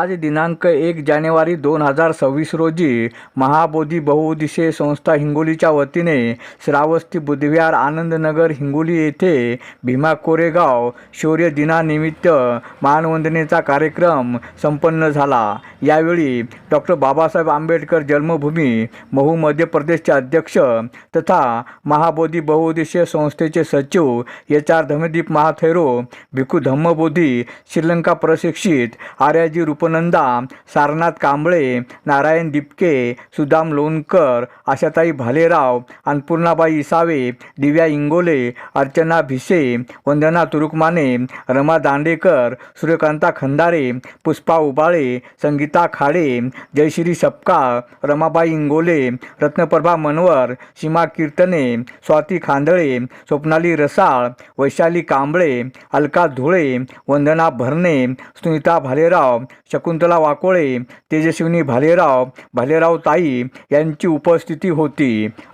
आज दिनांक एक जानेवारी दोन हजार सव्वीस रोजी महाबोधी बहुउद्देशीय संस्था हिंगोलीच्या वतीने श्रावस्ती बुधविहार आनंदनगर हिंगोली येथे भीमा कोरेगाव शौर्य दिनानिमित्त मानवंदनेचा कार्यक्रम संपन्न झाला. यावेळी डॉक्टर बाबासाहेब आंबेडकर जन्मभूमी महू मध्य प्रदेशचे अध्यक्ष तथा महाबोधी बहुउद्देशीय संस्थेचे सचिव एच आर धमदीप महाथैरो भिकू धम्मबोधी श्रीलंका प्रशिक्षित आर्याजी रूपनंदा सारनाथ कांबळे नारायण दिपके सुदाम लोणकर आशाताई भालेराव अन्नपूर्णाबाई इसावे दिव्या इंगोले अर्चना भिसे वंदना तुरुकमाने रमा दांडेकर सूर्यकांता खंदारे पुष्पा उबाळे संगीता खाडे जयश्री सपका रमाबाई इंगोले रत्नप्रभा मनवर सीमा कीर्तने स्वाती खांदळे स्वप्नाली रसाळ वैशाली कांबळे अलका धुळे वंदना भरणे सुनीता भालेराव शकुंतला वाकोळे तेजस्विनी भालेराव भालेराव ताई यांची उपस्थिती होती.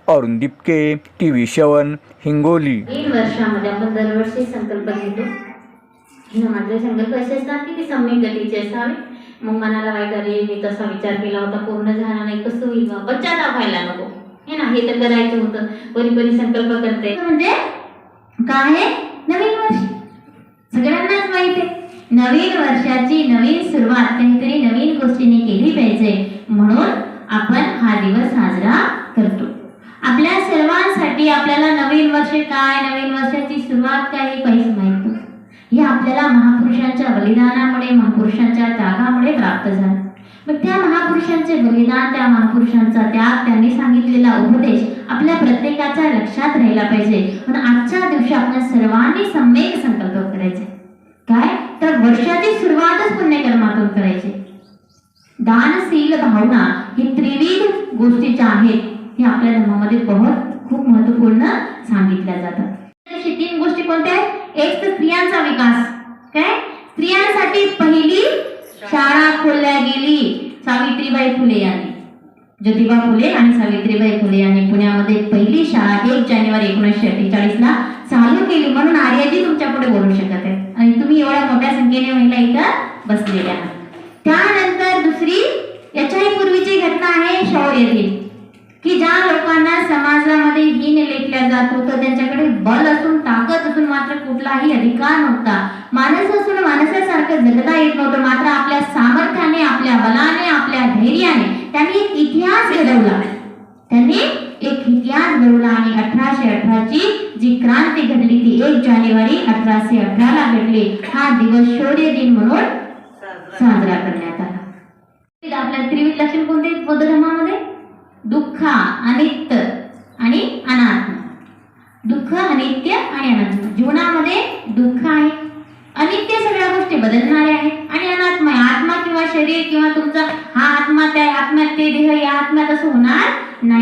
अरुण दिपके टी व्ही शवन हिंगोली. तीन वर्षामध्ये आपण दरवर्षी संकल्प घेतो. माझे संकल्प असे असतात की ते सम्यक गतीचे असावे. मग मनाला वाईट अरे मी तसा विचार केला होता. पूर्ण झाला नाही कसं होईल बा बच्चा व्हायला नको. हे ना हे तर करायचं होतं. कोणी कोणी संकल्प करते. म्हणजे काय नवीन वर्ष. सगळ्यांनाच माहिती आहे. नवीन वर्षाची नवीन सुरुवात काहीतरी नवीन गोष्टीने केली पाहिजे. म्हणून आपण हा दिवस साजरा करतो. आपल्या सर्वांसाठी आपल्याला नवीन वर्ष काय नवीन वर्षाची सुरुवात काय हे काहीच माहीत हे आपल्याला महापुरुषांच्या बलिदानामुळे महापुरुषांच्या त्यागामुळे प्राप्त झालं. मग त्या महापुरुषांचे बलिदान त्या महापुरुषांचा त्याग त्यांनी सांगितलेला उपदेश आपल्या प्रत्येकाच्या लक्षात राहिला पाहिजे. म्हणून आजच्या दिवशी आपण सर्वांनी सम्यक संकल्प करायचे काय तर वर्षाची सुरुवातच पुण्यकर्मातून करायची दानशील भावना ही त्रिविध गोष्टीच्या आहेत हे आपल्या धर्मामध्ये बहुत खूप महत्त्वपूर्ण सांगितल्या जातात. अशी तीन गोष्टी कोणत्या आहेत? एक तर स्त्रियांचा विकास. काय? स्त्रियांसाठी पहिली शाळा खोलल्या गेली सावित्रीबाई फुले यांनी. ज्योतिबा फुले आणि सावित्रीबाई फुले यांनी पुण्यामध्ये पहिली शाळा एक जानेवारी एकोणीसशे अठ्ठेचाळीस ला चालू केली म्हणून आर्याजी तुमच्यापुढे बोलू शकत आहे आणि तुम्ही एवढ्या मोठ्या संख्येने महिला इथं बसलेल्या आहात. त्यानंतर दुसरी आहे शौर्य की ज्या लोकांना समाजामध्ये हीन लेखल्या जात होतं त्यांच्याकडे बल असून ताकद असून मात्र कुठलाही अधिकार नव्हता. माणस असून माणसासारखं जगता येत नव्हतं. मात्र आपल्या सामर्थ्याने आपल्या बलाने आपल्या धैर्याने त्यांनी एक इतिहास घडवला. त्यांनी एक इतिहास घडवला आणि अठराशे अठराची जी क्रांती घडली ती एक जानेवारी अठराशे अठरा ला घडली. हा दिवस शौर्य दिन म्हणून साजरा करण्यात आला. तर त्रिविध लक्षण कोणते? बौद्ध धर्मामध्ये दुःख अनित्य आणि अनात्म. दुःख अनित्य आणि अनात्म. जीवनामध्ये दुःख आहे. अनित्य सगळ्या गोष्टी बदलणाऱ्या आहेत. आणि अनात्म आहे. आत्मा किंवा शरीर किंवा तुमचा हा आत्मा त्या आत्म्यात ते देह या आत्म्यात असं होणार नाही.